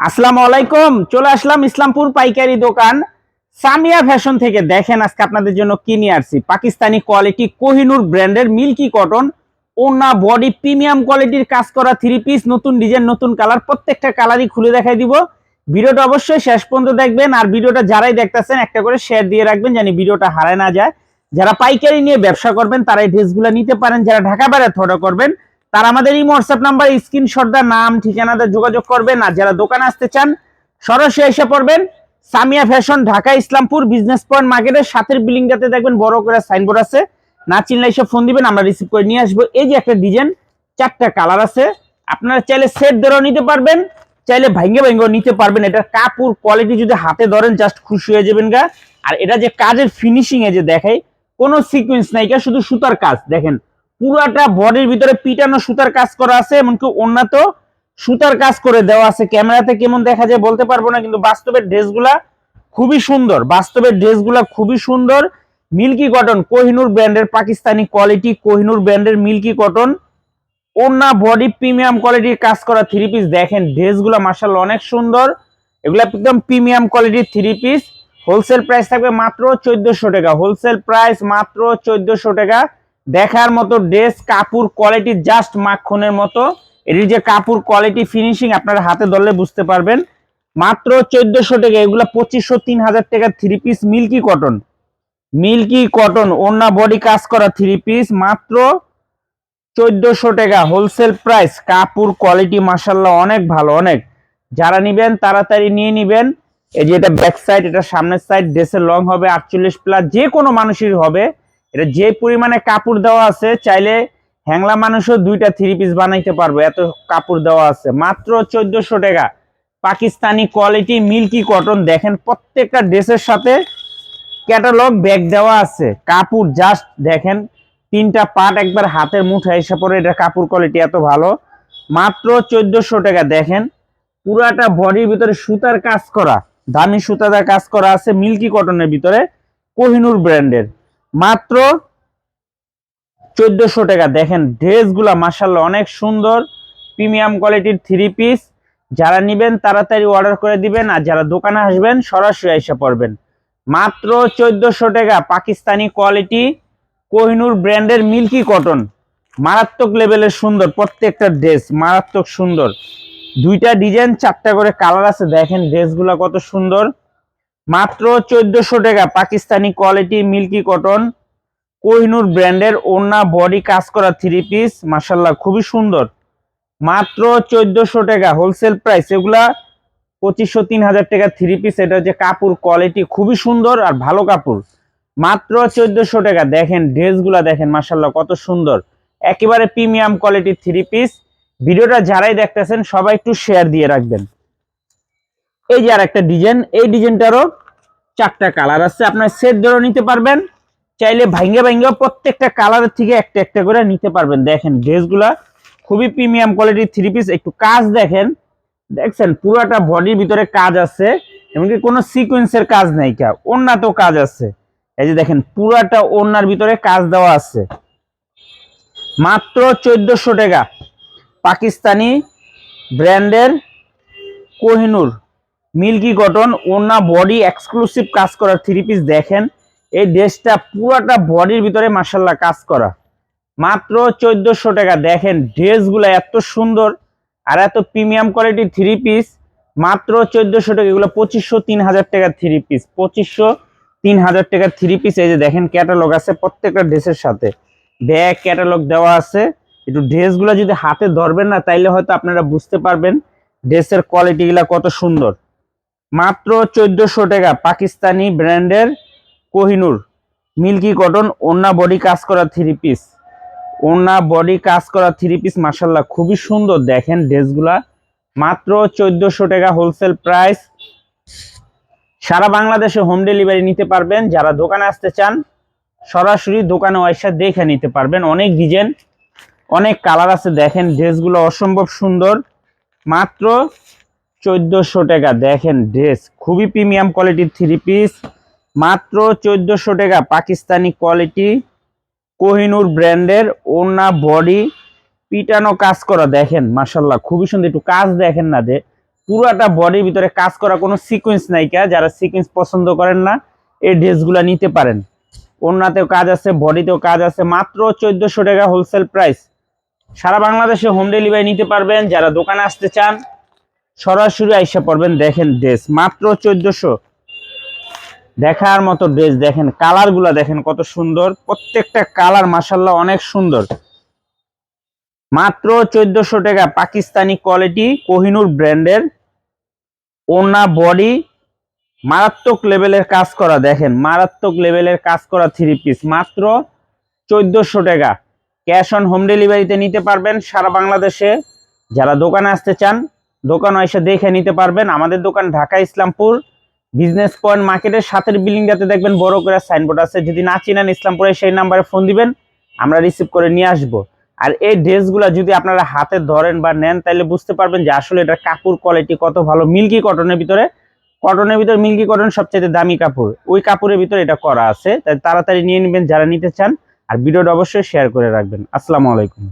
আসসালামু আলাইকুম, চলে আসলাম ইসলামপুর পাইকারি দোকান। সামিয়া ফ্যাশন থেকে দেখেন আজকে আপনাদের জন্য কি নিয়ে আসছি। পাকিস্তানি কোয়ালিটি কোহিনুর ব্র্যান্ডের মিল্কি কটন। ওনা বডি প্রিমিয়াম কোয়ালিটির কাজ করা থ্রি পিস নতুন ডিজাইন নতুন কালার প্রত্যেকটা কালারই খুলে দেখাই দিব। ভিডিওটা অবশ্যই শেষ পর্যন্ত দেখবেন আর ভিডিওটা যারাই দেখতেছেন, একটা করে শেয়ার দিয়ে রাখবেন জানি ভিডিওটা হারায় না যায়। যারা পাইকারি নিয়ে ব্যবসা করবেন, তারা এই ড্রেসগুলো নিতে পারেন। যারা ঢাকা বাইরে থ্রো করবেন তারা আমাদের এই হোয়াটসঅ্যাপ নাম্বার স্ক্রিনশট দা নাম ঠিকানাতে যোগাযোগ করবেন। আর যারা দোকানে আসতে চান, সরাসরি এসে পড়বেন। Samia fashion Dhaka, Islampur business point মার্কেটের সাথের বিল্ডিংটাতে দেখবেন বড় করে সাইনবোর্ড আছে। না চিনলে এসে ফোন দিবেন, আমরা রিসিভ করে নিয়ে আসব। এই যে একটা ডিজাইন চারটা কালার আছে। আপনারা চাইলে সেট ধরেও নিতে পারবেন, চাইলে ভাঙ্গে ভাঙ্গেও নিতে পারবেন। এটার কাপড় কোয়ালিটি যদি হাতে ধরেন জাস্ট খুশি হয়ে যাবেন গা। আর এটা যে কাজের ফিনিশিং এ যে দেখাই, কোনো সিকোয়েন্স নাই শুধু সুতার কাজ, দেখেন। পুরাটা বডির ভিতরে পিটানো সুতার কাজ করা আছে, এমনকি অন্যান্য সুতার কাজ করে দেওয়া আছে। ক্যামেরাতে কেমন দেখা যায় বলতে পারব না, কিন্তু বাস্তবের ড্রেসগুলা খুবই সুন্দর। বাস্তবের ড্রেসগুলা খুবই সুন্দর। মিল্কি কটন, কোহিনুর ব্র্যান্ডের পাকিস্তানি কোয়ালিটি কোহিনুর ব্র্যান্ডের মিল্কি কটন। ওনা বডি প্রিমিয়াম কোয়ালিটির কাজ করা থ্রি পিস দেখেন, ড্রেসগুলো মার্শাল অনেক সুন্দর। এগুলো একদম প্রিমিয়াম কোয়ালিটির থ্রি পিস হোলসেল প্রাইস থাকবে মাত্র চোদ্দশো টাকা। হোলসেল প্রাইস মাত্র চোদ্দশো টাকা। দেখার মতো ড্রেস কাপড় কোয়ালিটি জাস্ট মাখনের মতো। এটির যে কাপড় কোয়ালিটি ফিনিশিং আপনারা হাতে ধরলে বুঝতে পারবেন। মাত্র চোদ্দশো টাকা, এগুলো পঁচিশশো, তিন হাজার টাকা three piece milky cotton milky cotton ওনা বডি কাজ করা থ্রি পিস মাত্র চোদ্দশো টাকা হোলসেল প্রাইস কাপড় কোয়ালিটি মাসাল্লাহ অনেক ভালো, অনেক। যারা নিবেন, তাড়াতাড়ি নিয়ে নিবেন। এই যে এটা ব্যাক সাইড এটা সামনের সাইড ড্রেসের লং হবে, আটচল্লিশ প্লাস যে কোনো মানুষের হবে। এটা যে পরিমাণে কাপড় দেওয়া আছে, চাইলে হ্যাংলা মানুষও দুইটা থ্রি পিস বানাইতে পারবে, এত কাপড় দেওয়া আছে। মাত্র চোদ্দশো টাকা। পাকিস্তানি কোয়ালিটি মিল্কি কটন দেখেন প্রত্যেকটা ড্রেসের সাথে ক্যাটালগ ব্যাগ দেওয়া আছে। কাপড় জাস্ট দেখেন, তিনটা পাট একবার হাতের মুঠে এসে পরে এটা কাপড় কোয়ালিটি এত ভালো। মাত্র চোদ্দশো টাকা, দেখেন, পুরাটা বডির ভিতরে সুতার কাজ করা, দামি সুতাদার কাজ করা আছে মিল্কি কটনের ভিতরে, কোহিনুর ব্র্যান্ডের মাত্র চোদ্দশো টাকা। দেখেন, ড্রেসগুলা মাসাল্লাহ অনেক সুন্দর, প্রিমিয়াম কোয়ালিটির থ্রি পিস যারা নিবেন, তাড়াতাড়ি অর্ডার করে দিবেন আর যারা দোকানে আসবেন, সরাসরি এসে পড়বেন। মাত্র চোদ্দশো টাকা, পাকিস্তানি কোয়ালিটি কোহিনুর ব্র্যান্ডের মিল্কি কটন মারাত্মক লেভেলের সুন্দর, প্রত্যেকটা ড্রেস মারাত্মক সুন্দর। দুইটা ডিজাইন চারটা করে কালার আছে। দেখেন ড্রেসগুলা কত সুন্দর। মাত্র চোদ্দশো টাকা Pakistani quality milky cotton Kohinoor ব্র্যান্ডের ওনা বডি কাজ করা থ্রি পিস মাসাল্লাহ খুবই সুন্দর। মাত্র চোদ্দশো টাকা হোলসেল প্রাইস এগুলা পঁচিশশো, তিন হাজার টাকা থ্রি পিস এটা হচ্ছে কাপড় কোয়ালিটি খুবই সুন্দর আর ভালো কাপড়। মাত্র চোদ্দশো টাকা, দেখেন ড্রেসগুলা দেখেন মাসাল্লাহ কত সুন্দর। একেবারে প্রিমিয়াম কোয়ালিটির থ্রি পিস ভিডিওটা যারাই দেখতেছেন, সবাই একটু শেয়ার দিয়ে রাখবেন। এই যে আর একটা ডিজাইন, এই ডিজাইনটারও চারটা কালার আছে। আপনার সেট ধরে নিতে পারবেন, চাইলে ভাঙ্গে ভাঙ্গে প্রত্যেকটা কালারের থেকে একটা একটা করে নিতে পারবেন। দেখেন, ড্রেসগুলা খুবই প্রিমিয়াম কোয়ালিটির থ্রি পিস একটু কাজ দেখেন, দেখছেন, পুরোটা বডির ভিতরে কাজ আছে, এমনকি কোনো সিকোয়েন্সের কাজ নাই কা তো কাজ আছে। এই যে দেখেন, পুরাটা ওনার ভিতরে কাজ দেওয়া আছে। মাত্র চোদ্দশো টাকা। পাকিস্তানি ব্র্যান্ডের কোহিনুর। মিল্কি কটন ওনা বডি এক্সক্লুসিভ কাজ করা থ্রি পিস দেখেন। এই ড্রেসটা পুরাটা বডির ভিতরে মাসাল্লাহ কাজ করা। মাত্র চোদ্দশো টাকা। দেখেন, ড্রেসগুলো এত সুন্দর আর এত প্রিমিয়াম কোয়ালিটির থ্রি পিস মাত্র চোদ্দশো টাকা। এগুলো পঁচিশশো তিন হাজার টাকা থ্রি পিস পঁচিশশো তিন হাজার টাকার থ্রি পিস এই যে দেখেন ক্যাটালগ আছে প্রত্যেকটা ড্রেসের সাথে। ব্যাগ ক্যাটালগ দেওয়া আছে। একটু ড্রেসগুলো যদি হাতে ধরবেন না, তাইলে হয়তো আপনারা বুঝতে পারবেন ড্রেসের কোয়ালিটিগুলো কত সুন্দর। মাত্র চোদ্দশো টাকা পাকিস্তানি ব্র্যান্ডের কোহিনুর, মিল্কি কটন ওন্না বডি কাজ করা থ্রি পিস ওন্না বডি কাজ করা থ্রি পিস মাসাল্লাহ খুবই সুন্দর। দেখেন ড্রেসগুলা, মাত্র চোদ্দশো টাকা হোলসেল প্রাইস সারা বাংলাদেশে হোম ডেলিভারি নিতে পারবেন। যারা দোকানে আসতে চান, সরাসরি দোকানে ওয়াইসা দেখে নিতে পারবেন। অনেক ডিজাইন অনেক কালার আছে। দেখেন, ড্রেসগুলো অসম্ভব সুন্দর। মাত্র চোদ্দশো টাকা। দেখেন ড্রেস খুবই প্রিমিয়াম কোয়ালিটির থ্রি পিস মাত্র চোদ্দশো টাকা পাকিস্তানি কোয়ালিটি কোহিনুর ব্র্যান্ডের, ওনা বডি পিটানো কাজ করা। দেখেন মাসাল্লাহ খুবই সুন্দর। একটু কাজ দেখেন না যে, পুরাটা বডির ভিতরে কাজ করা কোনো সিকোয়েন্স নাইকা যারা সিকোয়েন্স পছন্দ করেন না, এই ড্রেসগুলা নিতে পারেন। ওনাতেও কাজ আছে বডিতেও কাজ আছে। মাত্র চোদ্দশো টাকা হোলসেল প্রাইস সারা বাংলাদেশে হোম ডেলিভারি নিতে পারবেন। যারা দোকানে আসতে চান সরাসরি আইসা পড়বেন, দেখেন ড্রেস মাত্র চোদ্দশো। দেখার মতো ড্রেস দেখেন কালারগুলা দেখেন কত সুন্দর। প্রত্যেকটা কালার মাসাল্লাহ অনেক সুন্দর। মাত্র চোদ্দশো টাকা পাকিস্তানি কোয়ালিটি কোহিনুর ব্র্যান্ডের। ওনা বডি মারাত্মক লেভেলের কাজ করা, দেখেন মারাত্মক লেভেলের কাজ করা থ্রি পিস মাত্র চোদ্দশো টাকা। ক্যাশ অন হোম ডেলিভারিতে নিতে পারবেন সারা বাংলাদেশে। যারা দোকানে আসতে চান দোকানে এসে দেখে নিতে পারবেন। আমাদের দোকান ঢাকা ইসলামপুর বিজনেস পয়েন্ট মার্কেটের সাথের বিল্ডিংটাতে দেখবেন বড় করে সাইনবোর্ড আছে। যদি না চিনেন ইসলামপুরে, সেই নাম্বারে ফোন দিবেন, আমরা রিসিভ করে নিয়ে আসব। আর এই ড্রেসগুলো যদি আপনারা হাতে ধরেন বা নেন, তাহলে বুঝতে পারবেন যে আসলে এটা কাপড় কোয়ালিটি কত ভালো। মিল্কি কটনের ভিতরে কটনের ভিতরে মিল্কি কটন সবচেয়ে দামি কাপড়। ওই কাপড়ের ভিতরে এটা করা আছে। তাই তাড়াতাড়ি নিয়ে নেবেন যারা নিতে চান। আর ভিডিওটা অবশ্যই শেয়ার করে রাখবেন। আসসালামু আলাইকুম।